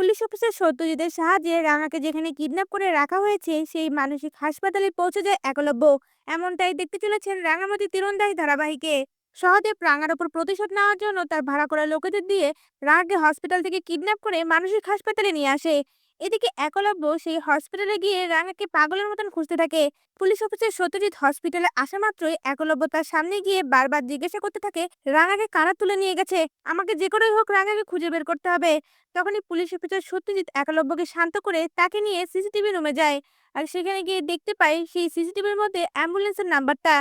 Police officer সত্যজিতের সাহায্যে রাঙাকে যেখানে kidnap করে রাখা হয়েছে, সেই মানসিক হাসপাতালে পৌঁছে যায় একলব্য। এমনটাই দেখতে চলেছেন রাঙামতি তীরন্দাজ ধারাবাহিকে। সহদেব রাঙার ওপর প্রতিশোধ নেওয়ার জন্য তার ভাড়া করা লোকেদের দিয়ে রাঙাকে হসপিটাল থেকে কিডন্যাপ করে মানসিক হাসপাতালে নিয়ে আসে। এদিকে একলব্য সেই হসপিটালে গিয়ে রাঙাকে পাগলের মতন খুঁজতে থাকে। পুলিশ অফিসার সত্যজিৎ হসপিটালে আসা মাত্রই একলব্য তার সামনে গিয়ে বারবার জিজ্ঞাসা করতে থাকে রাঙাকে কারা তুলে নিয়ে গেছে? আমাকে যে করেই হোক রাঙাকে খুঁজে বের করতে হবে। তখনই পুলিশ অফিসার সত্যজিৎ একলব্যকে শান্ত করে তাকে নিয়ে সিসিটিভি রুমে যায়। আর সেখানে গিয়ে দেখতে পায় সেই সিসিটিভির মধ্যে অ্যাম্বুলেন্সের নাম্বারটা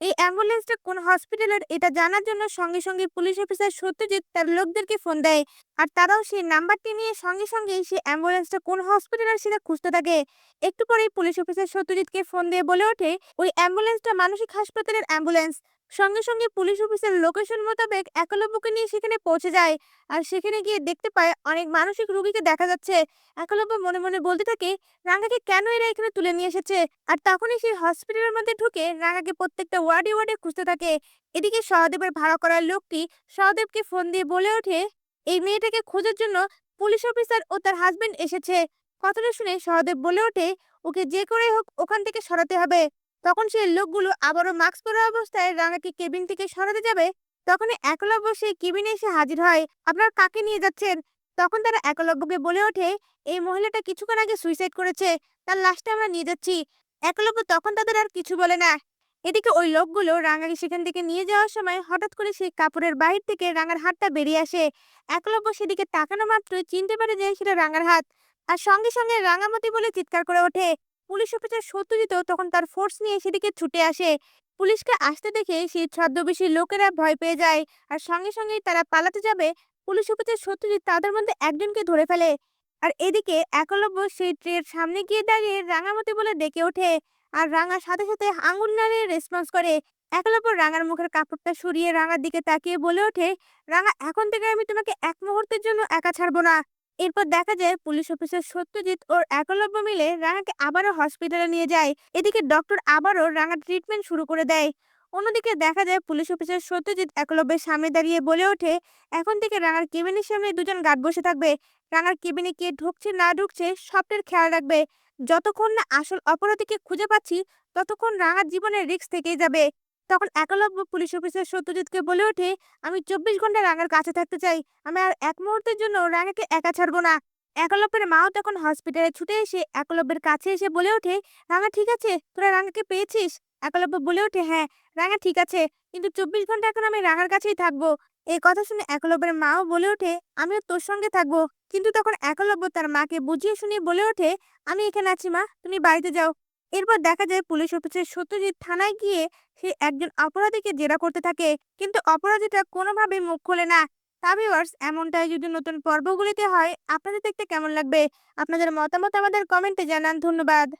এই অ্যাম্বুলেন্সটা কোন হসপিটালের? এটা জানার জন্য সঙ্গে সঙ্গে পুলিশ অফিসার সত্যজিৎ তার লোকদেরকে ফোন দেয়। আর তারাও সেই নাম্বারটি নিয়ে সঙ্গে সঙ্গে সেই অ্যাম্বুলেন্সটা কোন হসপিটালের সেটা খুঁজতে থাকে। একটু পরেই পুলিশ অফিসার সত্যজিৎকে ফোন দিয়ে বলে ওঠে, ওই অ্যাম্বুলেন্সটা মানসিক হাসপাতালের অ্যাম্বুলেন্স। সঙ্গে সঙ্গে পুলিশ অফিসার লোকেশন মোতাবেক একলব্যকে নিয়ে সেখানে পৌঁছে যায়। আর সেখানে গিয়ে দেখতে পায় অনেক মানসিক রোগীকে দেখা যাচ্ছে। একলব্য মনে মনে বলতে থাকে রাঙাকে কেন এরা এখানে তুলে নিয়ে এসেছে? আর তখনই সেই হসপিটালের মধ্যে ঢুকে রাঙাকে প্রত্যেকটা ওয়ার্ডে ওয়ার্ডে খুঁজতে থাকে। এদিকে সহদেবের ভাড়া করা লোকটি সহদেবকে ফোন দিয়ে বলে ওঠে, এই মেয়েটাকে খোঁজার জন্য পুলিশ অফিসার ও তার হাজবেন্ড এসেছে। কথাটা শুনে সহদেব বলে ওঠে, ওকে যে করে হোক ওখান থেকে সরাতে হবে। তখন সেই লোকগুলো আবারও মাস্ক পরা অবস্থায় রাঙাকে কেবিন থেকে সরাতে যাবে। তখনই একলব্য সেই কেবিনে এসে হাজির হয়। আপনার কাকে নিয়ে যাচ্ছেন? তখন তারা একলব্যকে বলে ওঠে, এই মহিলাটা কিছুক্ষণ আগে সুইসাইড করেছে, তার লাশটা আমরা নিয়ে যাচ্ছি। একলব্য তখন তাদের আর কিছু বলে না। এদিকে ওই লোকগুলো রাঙাকে সেখান থেকে নিয়ে যাওয়ার সময় হঠাৎ করে সেই কাপড়ের বাহির থেকে রাঙার হাতটা বেরিয়ে আসে। একলব্য সেদিকে তাকানো মাত্রই চিনতে পারে যে সেটা রাঙার হাত। আর সঙ্গে সঙ্গে রাঙামতি বলে চিৎকার করে ওঠে পুলিশ অফিসার সত্যজিৎ তখন তার ফোর্স নিয়ে সেদিকে ছুটে আসে। পুলিশকে আসতে দেখে সেই ছদ্মবেশী লোকেরা ভয় পেয়ে যায় আর সঙ্গে সঙ্গেই তারা পালাতে যাবে। পুলিশ অফিসার সত্যজিৎ তাদের মধ্যে একজনকে ধরে ফেলে আর এদিকে একলব্য সেই ট্রের সামনে গিয়ে দাঁড়িয়ে রাঙামতি বলে ডেকে ওঠে আর রাঙার সাথে সাথে আঙুল নাড়িয়ে রেসপন্স করে। একলব্য রাঙার মুখের কাপড়টা সরিয়ে রাঙার দিকে তাকিয়ে বলে ওঠে, রাঙা, এখন থেকে আমি তোমাকে এক মুহূর্তের জন্য একা ছাড়বো না। এরপর দেখা যায় পুলিশ অফিসার সত্যজিৎ ওর একলব্য মিলে রাঙাকে আবারও হসপিটালে নিয়ে যায়। এদিকে ডক্টর আবারও রাঙার ট্রিটমেন্ট শুরু করে দেয়। অন্যদিকে দেখা যায় পুলিশ অফিসার সত্যজিৎ একলব্যের সামনে দাঁড়িয়ে বলে ওঠে, এখন থেকে রাঙার কেবিনের সামনে দুজন গার্ড বসে থাকবে। রাঙার কেবিনে কে ঢুকছে না ঢুকছে সবটার খেয়াল রাখবে। যতক্ষণ না আসল অপরাধীকে খুঁজে পাচ্ছি, ততক্ষণ রাঙার জীবনের রিস্ক থেকেই যাবে। তখন একলব্য পুলিশ অফিসার সত্যজিৎকে বলে ওঠে, আমি চব্বিশ ঘণ্টা রাঙার কাছে থাকতে চাই। আমি আর এক মুহূর্তের জন্য রাঙাকে একা ছাড়বো না। একলব্যের মাও তখন হসপিটালে ছুটে এসে একলব্যের কাছে এসে বলে ওঠে, রাঙা ঠিক আছে, তোরা রাঙাকে পেয়েছিস? একলব্য বলে ওঠে হ্যাঁ রাঙা ঠিক আছে, কিন্তু চব্বিশ ঘণ্টা এখন আমি রাঙার কাছেই থাকব। এই কথা শুনে একলব্যের মাও বলে ওঠে, আমিও তোর সঙ্গে থাকব। কিন্তু তখন একলব্য তার মাকে বুঝিয়ে শুনিয়ে বলে ওঠে, আমি এখানে আছি মা, তুমি বাড়িতে যাও। এরপর দেখা যায় পুলিশ অফিসার সত্যজিৎ থানায় গিয়ে সে একজন অপরাধীকে জেরা করতে থাকে। কিন্তু অপরাধীটা কোনোভাবে মুখ খোলে না। তাবিওয়ার্স এমনটাই যদি নতুন পর্বগুলিতে হয়, আপনাদের দেখতে কেমন লাগবে? আপনাদের মতামত আমাদের কমেন্টে জানান। ধন্যবাদ।